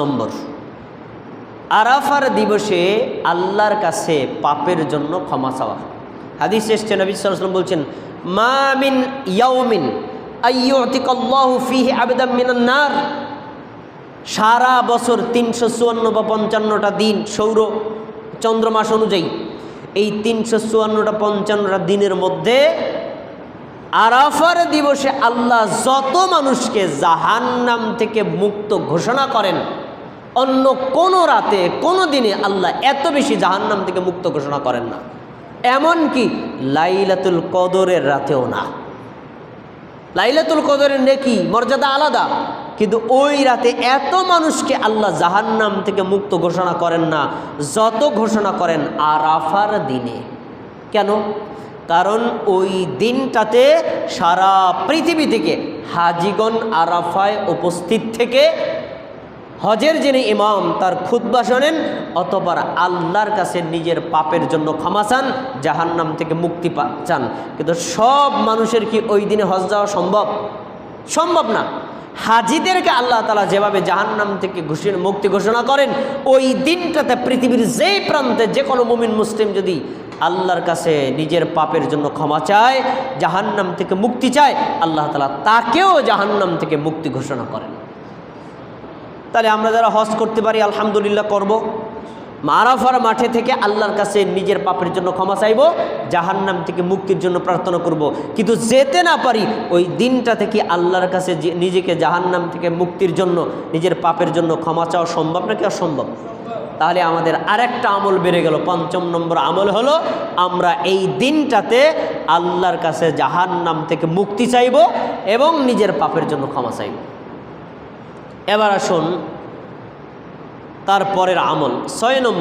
নম্বর। আরাফার দিবসে আল্লাহর কাছে পাপের জন্য ক্ষমা চাওয়া। হাদিস এসছে, নবী সাল্লাম বলছেন, মা মিন ইয়াউমিন নার। সারা বছর তিনশো চুয়ান্ন বা পঞ্চান্নটা দিন সৌর চন্দ্রমাস অনুযায়ী এই তিনশো চুয়ান্নটা পঞ্চান্নটা দিনের মধ্যে আরাফার দিবসে আল্লাহ যত মানুষকে জাহান্নাম থেকে মুক্ত ঘোষণা করেন অন্য কোনো রাতে, কোনো দিনে আল্লাহ এত বেশি জাহান্নাম থেকে মুক্ত ঘোষণা করেন না। এমনকি লাইলাতুল কদরের রাতেও না। লাইলাতুল কদরের নেকি, মর্যাদা আলাদা। কিন্তু ওই রাতে এত মানুষকে আল্লাহ জাহান্নাম থেকে মুক্ত ঘোষণা করেন না, যত ঘোষণা করেন আরাফার দিনে। কেন? কারণ ওই দিনটাতে সারা পৃথিবী থেকে হাজিগণ আরাফায় উপস্থিত থেকে হজের যিনি ইমাম, তার খুদ্া শোনেন অতবার আল্লাহর কাছে নিজের পাপের জন্য ক্ষমা চান, জাহান্নাম থেকে মুক্তি চান। কিন্তু সব মানুষের কি ওই দিনে হজ যাওয়া সম্ভব? সম্ভব না। হাজিদেরকে আল্লাহ তালা যেভাবে জাহান্নাম থেকে ঘোষণা মুক্তি ঘোষণা করেন, ওই দিনটাতে পৃথিবীর যেই প্রান্তে যে কোনো মুমিন মুসলিম যদি আল্লাহর কাছে নিজের পাপের জন্য ক্ষমা চায়, জাহান্নাম থেকে মুক্তি চায়, আল্লাহ তালা তাকেও জাহান্নাম থেকে মুক্তি ঘোষণা করেন। তাহলে আমরা যারা হজ করতে পারি, আলহামদুলিল্লাহ করব। মারাফার মাঠে থেকে আল্লাহর কাছে নিজের পাপের জন্য ক্ষমা চাইব, জাহান্নাম থেকে মুক্তির জন্য প্রার্থনা করব। কিন্তু যেতে না পারি, ওই দিনটা থেকে আল্লাহর কাছে নিজেকে জাহান্নাম থেকে মুক্তির জন্য, নিজের পাপের জন্য ক্ষমা চাওয়া সম্ভব নাকি অসম্ভব? তাহলে আমাদের আরেকটা আমল বেড়ে গেল। পঞ্চম নম্বর আমল হলো, আমরা এই দিনটাতে আল্লাহর কাছে জাহান্নাম থেকে মুক্তি চাইব এবং নিজের পাপের জন্য ক্ষমা চাইব। এবার আসুন তারপরের আমল। ছয় নম্বর